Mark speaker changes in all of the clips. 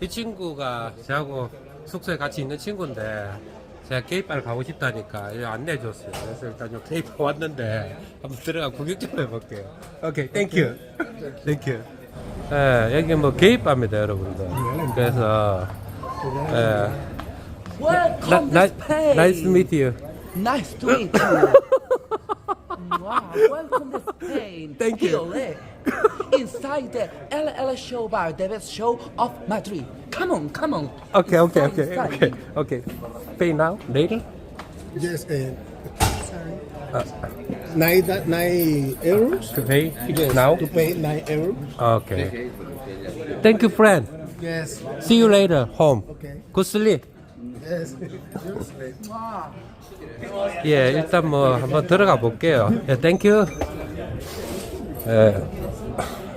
Speaker 1: 이 친구가 저하고 숙소에 같이 있는 친구인데 제가 게이바를 가고 싶다니까 이거 안내줬어요. 그래서 일단 요 게이바 왔는데 한번 들어가 구경 좀 해볼게요. 오케이, 땡큐. 땡큐. 예, 여기 뭐 게이바입니다, 여러분들. 그래서 예.
Speaker 2: Welcome
Speaker 1: 나,
Speaker 2: to Spain.
Speaker 1: 나이스 미트 유.
Speaker 2: Nice to meet you. wow, welcome to Spain.
Speaker 1: Thank you.
Speaker 2: Inside the LL Show Bar, the best show of Madrid. Come on, come on.
Speaker 1: Okay, okay,
Speaker 2: Inside,
Speaker 1: okay,
Speaker 2: inside.
Speaker 1: okay, okay. Pay now, later.
Speaker 3: Yes, uh, Sorry. Uh, nine, nine euros.
Speaker 1: to pay Yes, now.
Speaker 3: To pay nine euros.
Speaker 1: Okay. Thank you, friend.
Speaker 3: Yes.
Speaker 1: See you later, home.
Speaker 3: Okay.
Speaker 1: Good sleep.
Speaker 3: Yes. Yes. Wow.
Speaker 1: 예, 일단 뭐 한번 들어가 볼게요. 예, 땡큐. 예.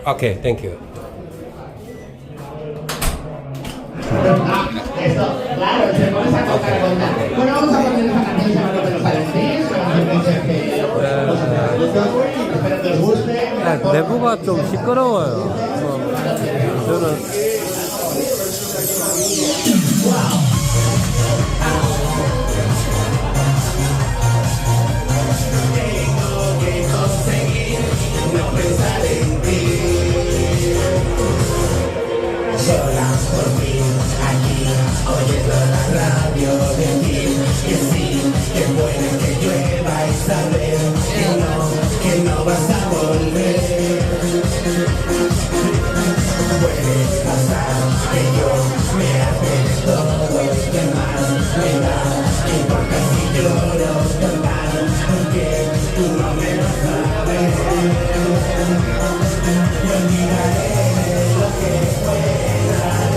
Speaker 1: 오케이, 땡큐. 예, 내부가 좀 시끄러워요. 뭐, 저는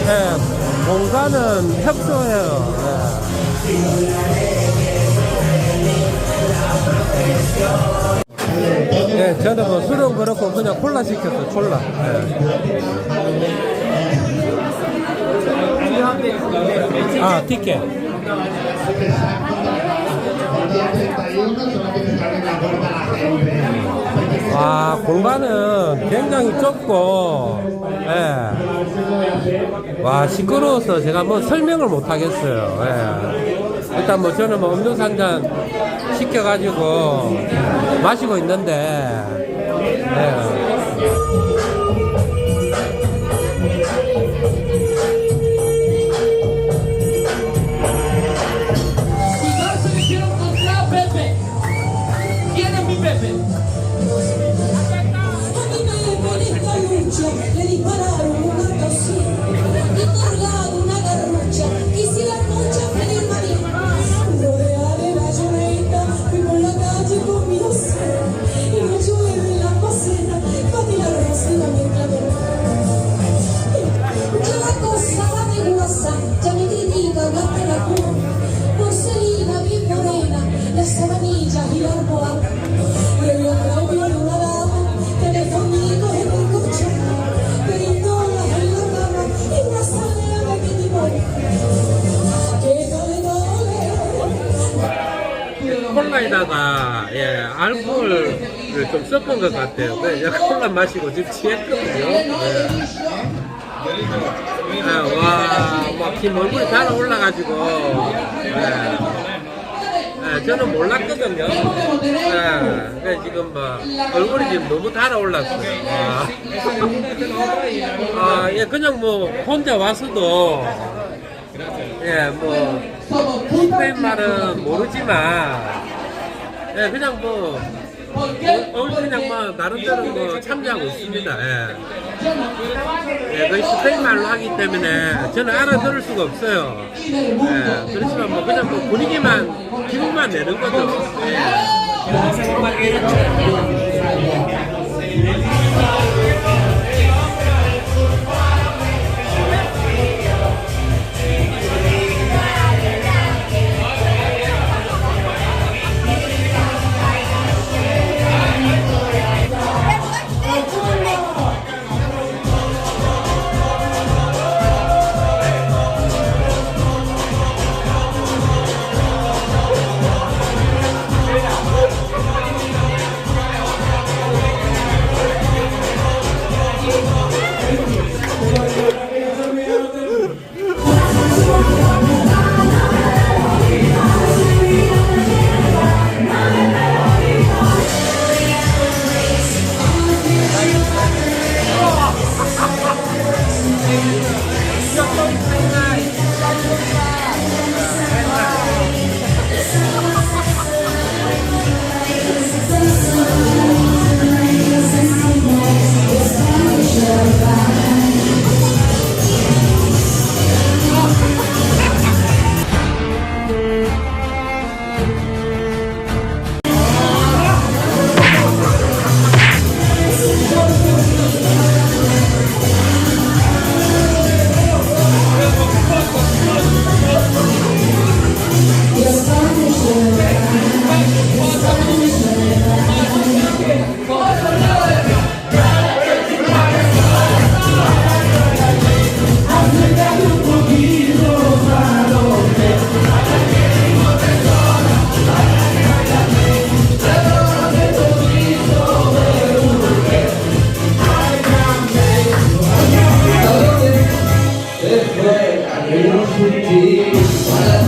Speaker 1: 예, 공간은 협소해요. 예. 예, 저는 뭐 술은 그렇고 그냥 콜라 시켰어, 콜라. 예. 아, 티켓. 와, 공간은 굉장히 좁고, 예. 와, 시끄러워서 제가 뭐 설명을 못 하겠어요. 예. 일단 뭐 저는 뭐 음료수 한 잔 시켜 가지고 마시고 있는데, 예. 콜라에다가, 예, 알코올을 좀 섞은 것 같아요. 그래서 콜라 마시고 지금 취했거든요. 예. 예, 와, 막김 얼굴이 달아 올라가지고, 예. 예, 저는 몰랐거든요. 예, 그래서 지금 뭐, 얼굴이 지금 너무 달아 올랐어요. 아, 아, 예, 그냥 뭐, 혼자 와서도, 예, 뭐, 스페인 말은 모르지만, 예, 그냥 뭐, 어, 어, 그냥 뭐, 나름대로 뭐, 참여하고 있습니다. 예. 예, 거의 스페인 말로 하기 때문에 저는 알아들을 수가 없어요. 예, 그렇지만 뭐 그냥 뭐 분위기만, 기분만 내는 거죠. 예. Thank you.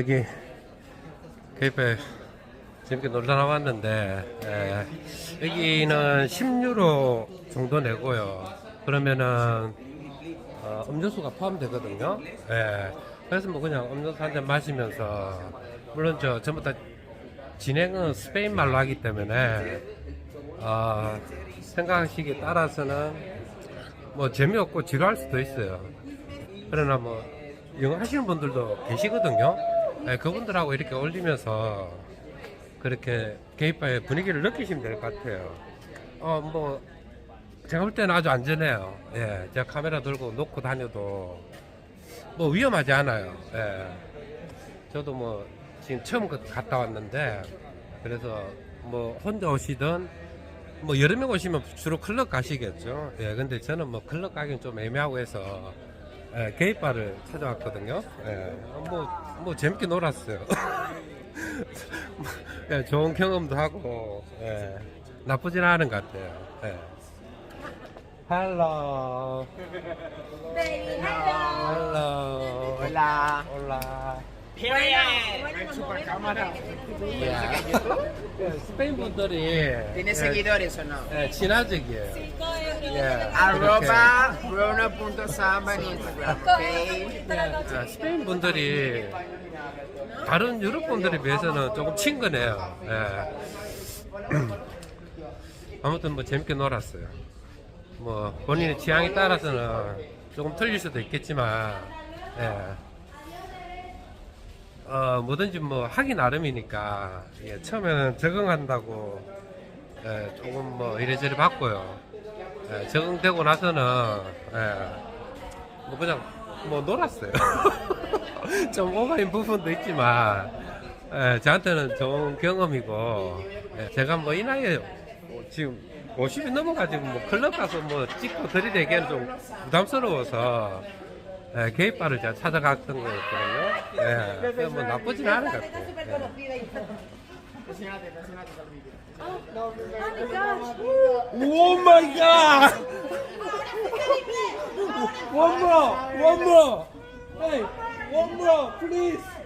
Speaker 1: 여기 케이프에 재밌게 놀러 나왔는데 예, 여기는 10유로 정도 내고요. 그러면은 어, 음료수가 포함되거든요. 예, 그래서 뭐 그냥 음료수 한 잔 마시면서 물론 저 전부 다 진행은 스페인 말로 하기 때문에 어, 생각하시기에 따라서는 뭐 재미없고 지루할 수도 있어요. 그러나 뭐 영어 하시는 분들도 계시거든요. 네, 그분들하고 이렇게 어울리면서 그렇게 게이바의 분위기를 느끼시면 될 것 같아요. 어, 뭐 제가 볼 때는 아주 안전해요. 예, 제가 카메라 들고 놓고 다녀도 뭐 위험하지 않아요. 예. 저도 뭐 지금 처음 그- 갔다 왔는데 그래서 뭐 혼자 오시든 뭐명 오시면 주로 클럽 가시겠죠. 예, 근데 저는 뭐 클럽 가기는 좀 애매하고 해서 예, 게이바를 찾아왔거든요. 예, 뭐, 뭐 재밌게 놀았어요. 예, 좋은 경험도 하고, 예, 나쁘진 않은 것 같아요. 예. Hello. Hello.
Speaker 3: hola.
Speaker 1: Hola.
Speaker 3: Super cámara.
Speaker 1: 예, 스페인 분들이
Speaker 4: ¿Tiene
Speaker 1: 예,
Speaker 4: seguidores o no?
Speaker 1: 예, 친화적이에요. 예,
Speaker 4: Arroba bruno.samba en Instagram, ¿ok?
Speaker 1: 예, 스페인 분들이 다른 유럽 분들에 비해서는 조금 친근해요. 예. 아무튼 뭐 재밌게 놀았어요. 뭐 본인의 취향에 따라서는 조금 틀릴 수도 있겠지만, 예. 어, 뭐든지 뭐 하기 나름이니까 예, 처음에는 적응한다고 예, 조금 뭐 이래저래 봤고요. 예, 적응되고 나서는 예, 뭐 그냥 뭐 놀았어요. 좀 오버인 부분도 있지만 예, 저한테는 좋은 경험이고 예, 제가 뭐 이 나이에 뭐 지금 50이 넘어가지고 뭐 클럽 가서 뭐 찍고 들이대기에는 좀 부담스러워서 예, 게이바를 제가 찾아갔던 거였거든요. 예, 뭐 나쁘진 않은 것 같아요. 예. Oh my god! One more! One more! Hey! One more, please!